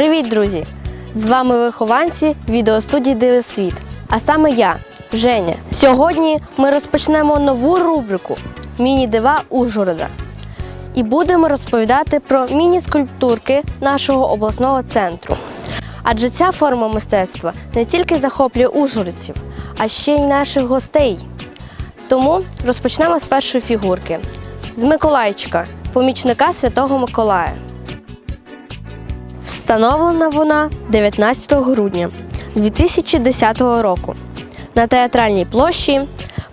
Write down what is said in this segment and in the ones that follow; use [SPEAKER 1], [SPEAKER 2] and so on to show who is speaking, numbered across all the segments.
[SPEAKER 1] Привіт, друзі! З вами вихованці відеостудії Дивосвіт. А саме я, Женя. Сьогодні ми розпочнемо нову рубрику Міні-дива Ужгорода. І будемо розповідати про міні-скульптурки нашого обласного центру. Адже ця форма мистецтва не тільки захоплює ужгородців, а ще й наших гостей. Тому розпочнемо з першої фігурки з Миколайчика, помічника Святого Миколая. Встановлена вона 19 грудня 2010 року на театральній площі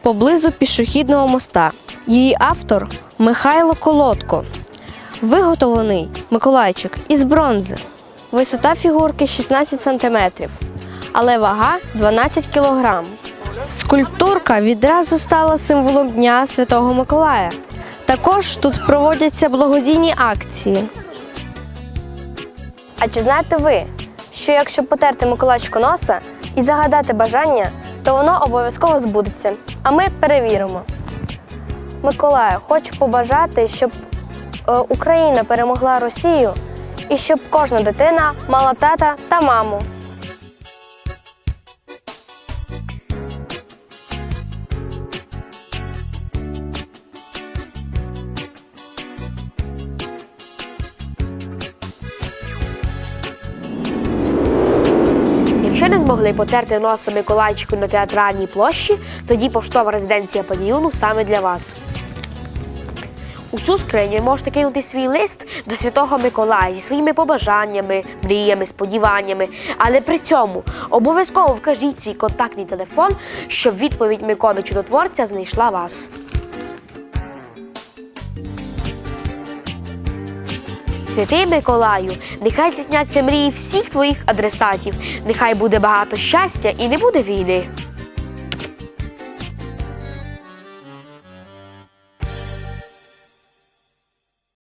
[SPEAKER 1] поблизу пішохідного моста. Її автор Михайло Колодко. Виготовлений Миколайчик із бронзи. Висота фігурки 16 см, але вага 12 кг. Скульптурка відразу стала символом Дня Святого Миколая. Також тут проводяться благодійні акції. А чи знаєте ви, що якщо потерти Миколачку носа і загадати бажання, то воно обов'язково збудеться. А ми перевіримо. Миколаю, хочу побажати, щоб е, Україна перемогла Росію і щоб кожна дитина мала тата та маму.
[SPEAKER 2] Якщо не змогли потерти носа Миколайчику на театральній площі, тоді поштова резиденція Падіюну саме для вас. У цю скриню можете кинути свій лист до Святого Миколая зі своїми побажаннями, мріями, сподіваннями. Але при цьому обов'язково вкажіть свій контактний телефон, щоб відповідь Миколи Чудотворця знайшла вас. Святий Миколаю, нехай здійсняться мрії всіх твоїх адресатів, нехай буде багато щастя і не буде війни.